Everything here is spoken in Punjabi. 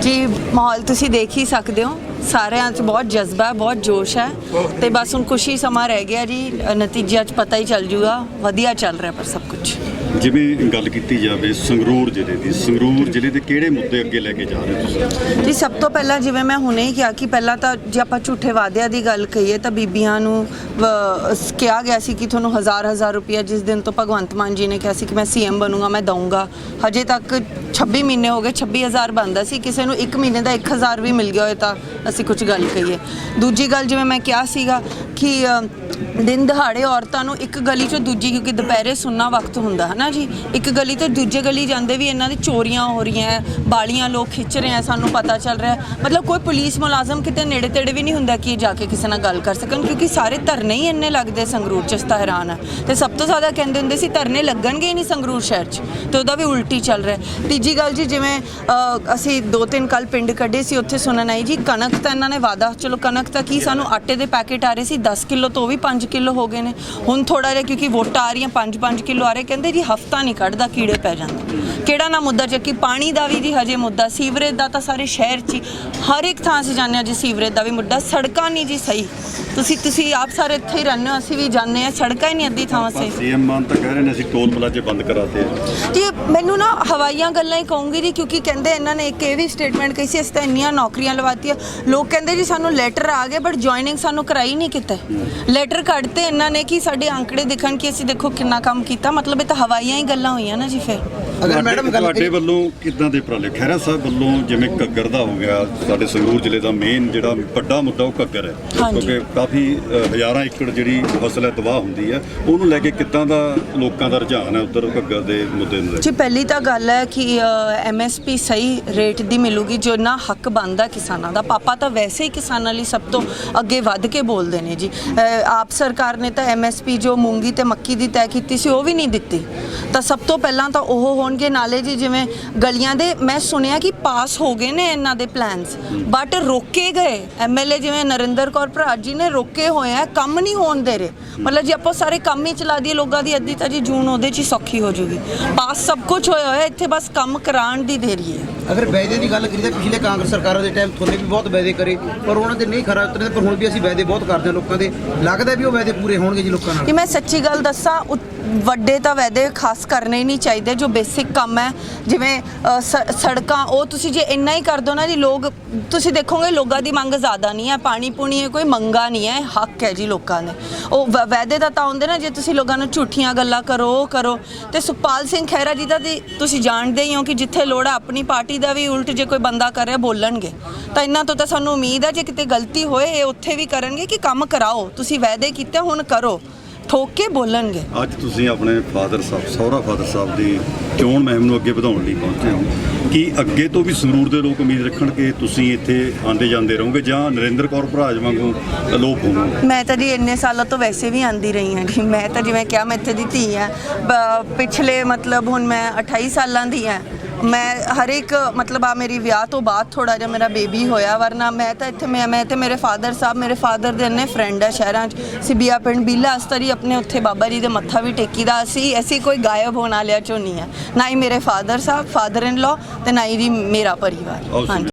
ਜੀ, ਮਾਹੌਲ ਤੁਸੀਂ ਦੇਖ ਹੀ ਸਕਦੇ ਹੋ। ਸਾਰਿਆਂ 'ਚ ਬਹੁਤ ਜਜ਼ਬਾ ਹੈ, ਬਹੁਤ ਜੋਸ਼ ਹੈ। ਤੇ ਬਸ ਹੁਣ ਕੁਛ ਹੀ ਸਮਾਂ ਰਹਿ ਗਿਆ ਜੀ। ਨਤੀਜਿਆਂ 'ਚ ਪਤਾ ਹੀ ਚੱਲ ਜੂਗਾ। ਵਧੀਆ ਚੱਲ ਰਿਹਾ ਪਰ ਸਭ ਕੁਝ ਜਿਵੇਂ ਗੱਲ ਕੀਤੀ ਜਾਵੇ ਸੰਗਰੂਰ ਜ਼ਿਲ੍ਹੇ ਦੀ, ਸੰਗਰੂਰ ਜ਼ਿਲ੍ਹੇ ਦੇ ਕਿਹੜੇ ਮੁੱਦੇ ਅੱਗੇ ਲੈ ਕੇ ਜਾ ਰਹੇ ਤੁਸੀਂ? ਜੀ, ਸਭ ਤੋਂ ਪਹਿਲਾਂ ਜਿਵੇਂ ਮੈਂ ਹੁਣੇ ਹੀ ਕਿਹਾ ਕਿ ਪਹਿਲਾਂ ਤਾਂ ਜੇ ਆਪਾਂ ਝੂਠੇ ਵਾਅਦਿਆਂ ਦੀ ਗੱਲ ਕਹੀਏ ਤਾਂ ਬੀਬੀਆਂ ਨੂੰ ਕਿਹਾ ਗਿਆ ਸੀ ਕਿ ਤੁਹਾਨੂੰ ਹਜ਼ਾਰ ਹਜ਼ਾਰ ਰੁਪਇਆ ਜਿਸ ਦਿਨ ਤੋਂ ਭਗਵੰਤ ਮਾਨ ਜੀ ਨੇ ਕਿਹਾ ਸੀ ਕਿ ਮੈਂ ਸੀਐਮ ਬਣੂੰਗਾ, ਮੈਂ ਦਊਂਗਾ। ਹਜੇ ਤੱਕ 26 ਮਹੀਨੇ ਹੋ ਗਏ 26000 ਬਣਦਾ ਸੀ, ਕਿਸੇ ਨੂੰ 1 ਮਹੀਨੇ ਦਾ 1000 ਵੀ ਮਿਲ ਗਿਆ ਹੋਏ ਤਾਂ ਅਸੀਂ ਕੁਝ ਗੱਲ ਕਹੀਏ। ਦੂਜੀ ਗੱਲ ਜਿਵੇਂ ਮੈਂ ਕਿਹਾ ਸੀਗਾ ਕਿ ਦਿਨ ਦਿਹਾੜੇ ਔਰਤਾਂ ਨੂੰ ਇੱਕ ਗਲੀ ਚੋਂ ਦੂਜੀ, ਕਿਉਂਕਿ ਦੁਪਹਿਰੇ ਸੁੰਨਾ ਵਕਤ ਹੁੰਦਾ ਹੈ ਨਾ ਜੀ? ਇੱਕ ਗਲੀ ਤੋਂ ਦੂਜੇ ਗਲੀ ਜਾਂਦੇ ਵੀ ਇਹਨਾਂ ਦੀ ਚੋਰੀਆਂ ਹੋ ਰਹੀਆਂ, ਬਾਲੀਆਂ ਲੋਕ ਖਿੱਚ ਰਹੇ ਆ, ਸਾਨੂੰ ਪਤਾ ਚੱਲ ਰਿਹਾ। ਮਤਲਬ ਕੋਈ ਪੁਲਿਸ ਮੁਲਾਜ਼ਮ ਕਿਤੇ ਨੇੜੇ ਤੇੜੇ ਵੀ ਨਹੀਂ ਹੁੰਦਾ ਕਿ ਜਾ ਕੇ ਕਿਸੇ ਨਾਲ ਗੱਲ ਕਰ ਸਕਣ, ਕਿਉਂਕਿ ਸਾਰੇ ਧਰਨੇ ਹੀ ਇੰਨੇ ਲੱਗਦੇ ਸੰਗਰੂਰ ਚ ਅਸਤਾ ਹੈਰਾਨ ਹੈ ਤੇ ਸਭ ਤੋਂ ਜ਼ਿਆਦਾ ਕਹਿੰਦੇ ਹੁੰਦੇ ਸੀ, ਧਰਨੇ ਲੱਗਣਗੇ ਹੀ ਨਹੀਂ ਸੰਗਰੂਰ ਸ਼ਹਿਰ ਚ, ਤੇ ਉਹਦਾ ਵੀ ਉਲਟੀ ਚੱਲ ਰਿਹਾ। ਤੀਜੀ ਗੱਲ ਜੀ, ਜਿਵੇਂ ਅਸੀਂ ਦੋ ਤਿੰਨ ਕੱਲ ਪਿੰਡ ਕੱਢੇ ਸੀ, ਉੱਥੇ ਸੁਣਨ ਆਈ ਜੀ, ਕਣਕ ਤਾਂ ਇਹਨਾਂ ਨੇ ਵਾਦਾ ਚਲੋ ਕਣਕ ਤਾਂ ਕੀ ਸਾਨੂੰ ਆਟੇ ਦੇ ਪੈਕੇਟ ਆ ਰਹੇ ਸੀ 10 ਕਿਲੋ ਤੋਂ ਵੀ 5 ਕਿਲੋ ਹੋ ਗਏ ਨੇ। ਹੁਣ ਥੋੜਾ ਜਿਹਾ ਕਿਉਂਕਿ ਵੋਟਾਂ ਆ ਰਹੀਆਂ 5-5 ਕਿਲੋ ਆ ਰਹੇ ਕਹਿੰਦੇ ਜੀ ਹਫਤਾ ਨਹੀਂ ਕੱਢਦਾ ਕੀੜੇ ਪੈ ਜਾਂਦੇ। ਕਿਹੜਾ ਨਾ ਮੁੱਦਾ ਚੱਕੀ ਪਾਣੀ ਦਾ ਵੀ ਜੀ ਹਜੇ ਮੁੱਦਾ ਸੀਵਰੇਜ ਦਾ ਤਾਂ ਸਾਰੇ ਸ਼ਹਿਰ 'ਚ ਹਰ ਇੱਕ ਥਾਂ ਜਾਂਦੇ ਹਾਂ ਜੀ ਸੀਵਰੇਜ ਦਾ ਵੀ ਮੁੱਦਾ ਸੜਕਾਂ ਨਹੀਂ ਜੀ ਸਹੀ। ਤੁਸੀਂ ਤੁਸੀਂ ਆਪ ਸਾਰੇ ਇੱਥੇ ਹੀ ਰਹਿੰਦੇ ਹੋ ਅਸੀਂ ਵੀ ਜਾਂਦੇ ਹਾਂ ਸੜਕਾਂ ਹੀ ਨਹੀਂ ਅੱਧੀ ਥਾਂ ਸੇ ਸੀਐਮ ਮਾਨ ਤਾਂ ਕਹਿ ਰਹੇ ਨੇ ਅਸੀਂ ਟੋਲ ਪਲਾਜ਼ੇ ਬੰਦ ਕਰਾਤੇ ਆ। ਜੀ ਮੈਨੂੰ ਨਾ ਹਵਾਈਆਂ ਗੱਲਾਂ ਹੀ ਕਹੂੰਗੀ ਜੀ ਕਿਉਂਕਿ ਕਹਿੰਦੇ ਇਹਨਾਂ ਨੇ ਇੱਕ ਇਹ ਵੀ ਸਟੇਟਮੈਂਟ ਕਹੀ ਸੀ ਅਸੀਂ ਤਾਂ ਇੰਨੀਆਂ ਨੌਕਰੀਆਂ ਲਵਾਤੀਆਂ। ਲੋਕ ਕਹਿੰਦੇ ਜੀ ਸਾਨੂੰ ਲੈਟਰ ਆ ਗਏ ਬਟ ਜੁਆਇਨਿੰਗ ਸਾਨੂੰ ਕਰਾਈ ਨਹੀਂ ਕਿਤੇ। ਲੈਟਰ ਕੱਢਤੇ ਇਹਨਾਂ ਨੇ ਕਿ ਸਾਡੇ ਅੰਕੜੇ ਦਿਖਣ ਕਿ ਅਸੀਂ ਦੇਖੋ ਕਿੰਨਾ ਕੰਮ ਕੀਤਾ। ਮਤਲਬ ਇਹ ਤਾਂ ਹਵਾਈਆਂ ਹੀ ਗੱਲਾਂ ਹੋਈਆਂ ਨਾ ਜੀ ਫਿਰ। ਅਗਰ ਮੈਡਮ ਗੱਲ ਤੁਹਾਡੇ ਵੱਲੋਂ ਕਿੱਦਾਂ ਦੇ ਉਪਰਾਲੇ? ਖਹਿਰਾ ਸਾਹਿਬ ਵੱਲੋਂ ਜਿਵੇਂ ਘੱਗਰ ਦਾ ਹੋ ਗਿਆ ਸਾਡੇ ਸੰਗਰੂਰ ਜ਼ਿਲ੍ਹੇ ਦਾ ਮੇਨ ਜਿਹੜਾ ਵੱਡਾ ਮੁੱਦਾ ਉਹ ਘੱਗਰ ਹੈ। ਹਾਂਜੀ। ਕਿਉਂਕਿ ਕਾਫੀ ਅ, ਹਜ਼ਾਰਾਂ ਏਕੜ ਜਿਹੜੀ ਫਸਲ ਹੈ ਤਬਾਹ ਹੁੰਦੀ ਹੈ। ਉਹਨੂੰ ਲੈ ਕੇ ਕਿੱਦਾਂ ਦਾ ਲੋਕਾਂ ਦਾ ਰੁਝਾਨ ਹੈ ਉਧਰ ਘੱਗਰ ਦੇ ਮੁੱਦੇ ਨੂੰ ਲੈ ਕੇ? ਜੀ ਪਹਿਲੀ ਤਾਂ ਗੱਲ ਹੈ ਕਿ ਐਮਐਸਪੀ ਸਹੀ ਰੇਟ ਦੀ ਮਿਲੂਗੀ ਜੋ ਨਾ ਹੱਕ ਬਣਦਾ ਕਿਸਾਨਾਂ ਦਾ। ਪਾਪਾ ਤਾਂ ਵੈਸੇ ਹੀ ਕਿਸਾਨਾਂ ਲਈ ਸਭ ਤੋਂ ਅੱਗੇ ਵੱਧ ਕੇ ਬੋਲਦੇ ਨੇ ਜੀ। ਆਪ ਸਰਕਾਰ ਨੇ ਤਾਂ ਐਮਐਸਪੀ ਜੋ ਮੂੰਗੀ ਤੇ ਮੱਕੀ ਦੀ ਤੈਅ ਕੀਤੀ ਸੀ, ਉਹ ਵੀ ਨਹੀਂ ਦਿੱਤੀ। ਤਾਂ ਸਭ ਤੋਂ ਪਹਿਲਾਂ ਤਾਂ ਉਹ ਹੋਣਗੇ ਨਾਲੇ ਜੀ, ਜਿਵੇਂ ਗਲੀਆਂ ਦੇ, ਮੈਂ ਸੁਣਿਆ ਕਿ ਪਾਸ ਹੋ ਗਏ ਨੇ ਇਹਨਾਂ ਦੇ ਪਲਾਨਸ ਬਟ ਰੋਕੇ ਗਏ। ਐਮਐਲਏ ਜਿਵੇਂ ਨਰਿੰਦਰ ਕੌਰ ਭਰਾਜ ਜੀ ਨੇ ਰੋਕੇ ਹੋਏ ਆ, ਕੰਮ ਨਹੀਂ ਹੋਣ ਦੇ ਰਹੇ। ਮਤਲਬ ਜੇ ਆਪਾਂ ਸਾਰੇ ਕੰਮ ਹੀ ਚਲਾ ਦਈਏ ਲੋਕਾਂ ਦੀ ਅੱਧੀ, ਤਾਂ ਜੀ ਜੂਨ ਉਹਦੇ 'ਚ ਹੀ ਸੌਖੀ ਹੋ ਜੂਗੀ। ਪਾਸ ਸਭ ਕੁਝ ਹੋਇਆ ਹੋਇਆ, ਇੱਥੇ ਬਸ ਕੰਮ ਕਰਾਉਣ ਦੀ ਦੇਰੀ ਹੈ। ਅਗਰ ਵਾਅਦੇ ਦੀ ਗੱਲ ਕਰੀਏ ਤਾਂ ਪਿਛਲੇ ਕਾਂਗਰਸ ਸਰਕਾਰਾਂ ਦੇ ਟਾਈਮ ਥੋਨੇ ਵੀ ਬਹੁਤ ਵਾਅਦੇ ਕਰੇ, ਪਰ ਉਹਨਾਂ ਦੇ ਨਹੀਂ ਖਰਾ ਉਤਰੇ, ਪਰ ਹੁਣ ਵੀ ਅਸੀਂ ਵਾਅਦੇ ਬਹੁਤ ਕਰਦੇ ਹਾਂ ਲੋਕਾਂ ਦੇ। ਲੱਗਦਾ ਵੀ ਉਹ ਵਾਅਦੇ ਪੂਰੇ ਹੋਣਗੇ ਜੀ ਲੋਕਾਂ ਨਾਲ। ਕਿ ਮੈਂ ਸੱਚੀ ਗੱਲ ਦੱਸਾਂ ਵੱਡੇ ਤਾਂ ਵੈਦੇ ਖਾਸ ਕਰਨੇ ਹੀ ਨਹੀਂ ਚਾਹੀਦੇ ਜੋ ਬੇਸਿਕ ਕੰਮ ਹੈ ਜਿਵੇਂ ਅ, ਸ- ਸੜਕਾਂ ਉਹ ਤੁਸੀਂ ਜੇ ਇੰਨਾ ਹੀ ਕਰ ਦੋ ਨਾ ਜੀ ਲੋਕ ਤੁਸੀਂ ਦੇਖੋਗੇ ਲੋਕਾਂ ਦੀ ਮੰਗ ਜ਼ਿਆਦਾ ਨਹੀਂ ਹੈ ਪਾਣੀ ਪੂਣੀ ਹੈ ਕੋਈ ਮੰਗਾ ਨਹੀਂ ਹੈ ਹੱਕ ਹੈ ਜੀ ਲੋਕਾਂ ਦੇ। ਉਹ ਵ- ਵੈਦੇ ਦਾ ਤਾਂ ਹੁੰਦੇ ਨਾ ਜੇ ਤੁਸੀਂ ਲੋਕਾਂ ਨੂੰ ਝੂਠੀਆਂ ਗੱਲਾਂ ਕਰੋ ਉਹ ਕਰੋ ਤੇ ਸੁਖਪਾਲ ਸਿੰਘ ਖਹਿਰਾ ਜੀ ਦਾ ਦੀ ਤੁਸੀਂ ਜਾਣਦੇ ਹੀ ਹੋ ਕਿ ਜਿੱਥੇ ਲੋੜ ਹੈ ਆਪਣੀ ਪਾਰਟੀ ਦਾ ਵੀ ਉਲਟ ਜੇ ਕੋਈ ਬੰਦਾ ਕਰ ਰਿਹਾ ਬੋਲਣਗੇ। ਤਾਂ ਇਹਨਾਂ ਤੋਂ ਤਾਂ ਸਾਨੂੰ ਉਮੀਦ ਹੈ ਜੇ ਕਿਤੇ ਗਲਤੀ ਹੋਏ ਇਹ ਉੱਥੇ ਵੀ ਕਰਨਗੇ ਕਿ ਕੰਮ ਕਰਾਓ ਤੁਸੀਂ ਵਾਅਦੇ ਕੀਤੇ ਹੁਣ ਕਰੋ। ਠੋਕ ਕੇ ਬੋਲਣਗੇ। ਅੱਜ ਤੁਸੀਂ ਆਪਣੇ ਫਾਦਰ ਸਾਹਿਬ ਸਹੁਰਾ ਫਾਦਰ ਸਾਹਿਬ ਦੀ ਚੋਣ ਮੁਹਿੰਮ ਨੂੰ ਅੱਗੇ ਵਧਾਉਣ ਲਈ ਪਹੁੰਚੇ ਹੋ। ਕੀ ਅੱਗੇ ਤੋਂ ਵੀ ਸੰਗਰੂਰ ਦੇ ਲੋਕ ਉਮੀਦ ਰੱਖਣ ਕਿ ਤੁਸੀਂ ਇੱਥੇ ਆਂਦੇ ਜਾਂਦੇ ਰਹੋਗੇ ਜਾਂ ਨਰਿੰਦਰ ਕੌਰ ਭਰਾਜ ਵਾਂਗੂ ਅਲੋਪ ਹੋਵੋਗੇ? ਮੈਂ ਤਾਂ ਜੀ ਇੰਨੇ ਸਾਲਾਂ ਤੋਂ ਵੈਸੇ ਵੀ ਆਂਦੀ ਰਹੀ ਹਾਂ ਜੀ। ਮੈਂ ਤਾਂ ਜਿਵੇਂ ਕਿਹਾ ਮੈਂ ਇੱਥੇ ਦੀ ਧੀ ਬ- ਪਿਛਲੇ ਮਤਲਬ ਹੁਣ ਮੈਂ 28 ਸਾਲਾਂ ਦੀ ਹਾਂ। ਮੈਂ ਹਰ ਇੱਕ ਮਤਲਬ ਆ ਮੇਰੀ ਵਿਆਹ ਤੋਂ ਬਾਅਦ ਥੋੜਾ ਜਿਹਾ ਮੇਰਾ ਬੇਬੀ ਹੋਇਆ ਵਰਨਾ ਮੈਂ ਤਾਂ ਇੱਥੇ ਮੈਂ ਮੈਂ ਤੇ ਮੇਰੇ ਫਾਦਰ ਸਾਹਿਬ ਮੇਰੇ ਫਾਦਰ ਦੇ ਇੰਨੇ ਫਰੈਂਡ ਆ ਸ਼ਹਿਰਾਂ 'ਚ। ਸਿਬੀਆ ਪਿੰਡ ਬੀਲਾ ਅਸਤਰੀ ਆਪਣੇ ਉੱਥੇ ਬਾਬਾ ਜੀ ਦੇ ਮੱਥਾ ਵੀ ਟੇਕੀਦਾ। ਅਸੀਂ ਐਸੀ ਕੋਈ ਗਾਇਬ ਹੋਣ ਵਾਲਿਆਂ ਚੋਂ ਨਹੀਂ ਹੈ ਨਾ ਹੀ ਮੇਰੇ ਫਾਦਰ ਸਾਹਿਬ ਫਾਦਰ ਇਨ ਲਾ ਤੇ ਨਾ ਹੀ ਮੇਰਾ ਪਰਿਵਾਰ। ਹਾਂਜੀ।